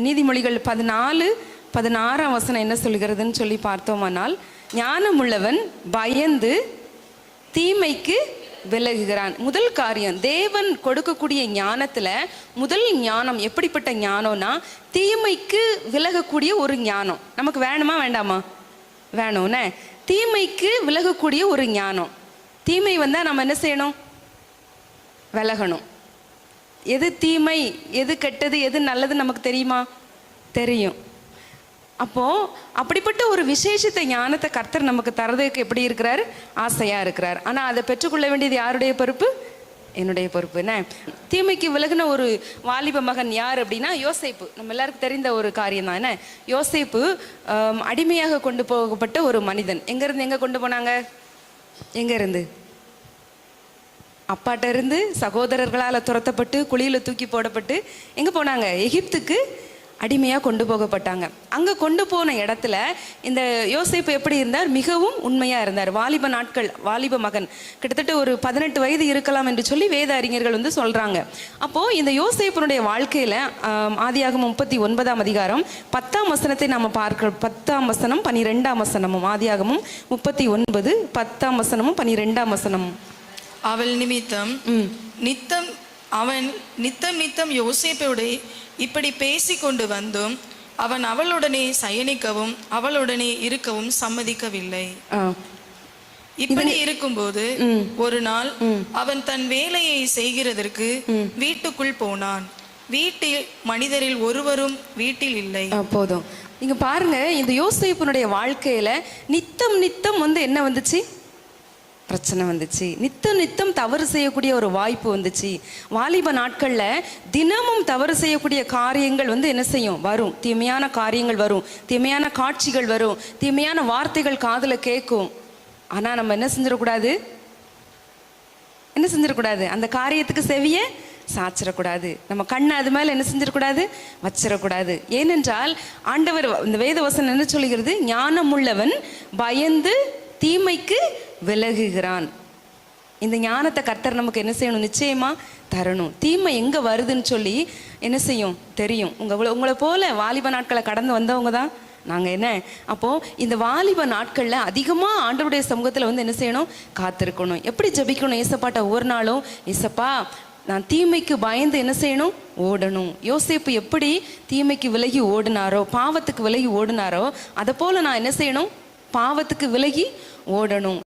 நீதிமொழிகள் பதினாலு பதினாறாம் வசனம் என்ன சொல்கிறதுன்னு சொல்லி பார்த்தோமானால் ஞானமுள்ளவன் பயந்து தீமைக்கு விலகுகிறான். முதல் காரியம் தேவன் கொடுக்கக்கூடிய ஞானத்தில் முதல் ஞானம் எப்படிப்பட்ட ஞானம்னா தீமைக்கு விலகக்கூடிய ஒரு ஞானம். நமக்கு வேணுமா வேண்டாமா? வேணும்னே. தீமைக்கு விலகக்கூடிய ஒரு ஞானம். தீமை வந்தால் நம்ம என்ன செய்யணும்? விலகணும். எது தீமை எது கெட்டது எது நல்லது நமக்கு தெரியுமா? தெரியும். அப்போ அப்படிப்பட்ட ஒரு விசேஷத்தை ஞானத்தை கர்த்தர் நமக்கு தரதுக்கு எப்படி இருக்கிறார்? ஆசையா இருக்கிறார். ஆனா அதை பெற்றுக்கொள்ள வேண்டியது யாருடைய பொறுப்பு? என்னுடைய பொறுப்பு என்ன? தீமைக்கு விலகின ஒரு வாலிப மகன் யார் அப்படின்னா யோசைப்பு. நம்ம எல்லாருக்கும் தெரிந்த ஒரு காரியம் தான் என்ன? யோசைப்பு அடிமையாக கொண்டு போகப்பட்ட ஒரு மனிதன். எங்க இருந்து எங்க கொண்டு போனாங்க? எங்க இருந்து அப்பாட்ட இருந்து சகோதரர்களால் துரத்தப்பட்டு குழியில் தூக்கி போடப்பட்டு எங்கே போனாங்க? எகிப்துக்கு அடிமையாக கொண்டு போகப்பட்டாங்க. அங்கே கொண்டு போன இடத்துல இந்த யோசேப்பு எப்படி இருந்தார்? மிகவும் உண்மையாக இருந்தார். வாலிப நாட்கள் வாலிப மகன். கிட்டத்தட்ட ஒரு பதினெட்டு வயது இருக்கலாம் என்று சொல்லி வேத அறிஞர்கள் வந்து சொல்கிறாங்க அப்போது இந்த யோசேப்பனுடைய வாழ்க்கையில் ஆம், முப்பத்தி ஒன்பதாம் அதிகாரம் பத்தாம் வசனத்தை நாம் பார்க்க பத்தாம் வசனம் பனிரெண்டாம் வசனமும் ஆதியாகமும் முப்பத்தி ஒன்பது பத்தாம் வசனமும் பனிரெண்டாம் வசனமும். அவள் நிமித்தம் நித்தம் அவன் நித்தம் நித்தம் யோசேப்போட இப்படி பேசி கொண்டு வந்தும் அவன் அவளுடனே சயனிக்கவும் அவளுடனே இருக்கவும் சம்மதிக்கவில்லை. இப்படி இருக்கும்போது ஒரு நாள் அவன் தன் வேலையை செய்கிறதற்கு வீட்டுக்குள் போனான். வீட்டில் மனிதரில் ஒருவரும் வீட்டில் இல்லை. போதும். நீங்க பாருங்க இந்த யோசேப்பினுடைய வாழ்க்கையில நித்தம் நித்தம் வந்து என்ன வந்துச்சு? பிரச்சனை வந்துச்சு. நித்தம் நித்தம் தவறு செய்யக்கூடிய ஒரு வாய்ப்பு வந்துச்சு. வாலிப நாட்களில் தினமும் தவறு செய்யக்கூடிய காரியங்கள் வந்து என்ன செய்யும்? வரும். தீமையான காரியங்கள் வரும். தீமையான காட்சிகள் வரும். தீமையான வார்த்தைகள் காதில் கேட்கும். ஆனால் நம்ம என்ன செஞ்சிடக்கூடாது? என்ன செஞ்சிடக்கூடாது? அந்த காரியத்துக்கு செவிய சாச்சிடக்கூடாது. நம்ம கண்ணை அது மேலே என்ன செஞ்சிடக்கூடாது? வச்சிடக்கூடாது. ஏனென்றால் ஆண்டவர் இந்த வேத வசனம் என்ன சொல்கிறது ஞானமுள்ளவன் பயந்து தீமைக்கு விலகுகிறான். இந்த ஞானத்தை கர்த்தர் நமக்கு என்ன செய்யணும்? நிச்சயமா தரணும். தீமை எங்க வருதுன்னு சொல்லி என்ன செய்யும்? தெரியும். உங்க உங்களை போல வாலிப நாட்களை கடந்து வந்தவங்க தான் நாங்கள் என்ன? அப்போ இந்த வாலிப நாட்களில் அதிகமாக ஆண்டவருடைய சமூகத்தில் வந்து என்ன செய்யணும்? காத்திருக்கணும். எப்படி ஜெபிக்கணும் ஏசப்பாட்ட ஒவ்வொரு நாளும்? ஏசப்பா நான் தீமைக்கு பயந்து என்ன செய்யணும்? ஓடணும். யோசிப்பு எப்படி தீமைக்கு விலகி ஓடினாரோ பாவத்துக்கு விலகி ஓடினாரோ அதை போல நான் என்ன செய்யணும்? பாவத்துக்கு விலகி ஓடணும்.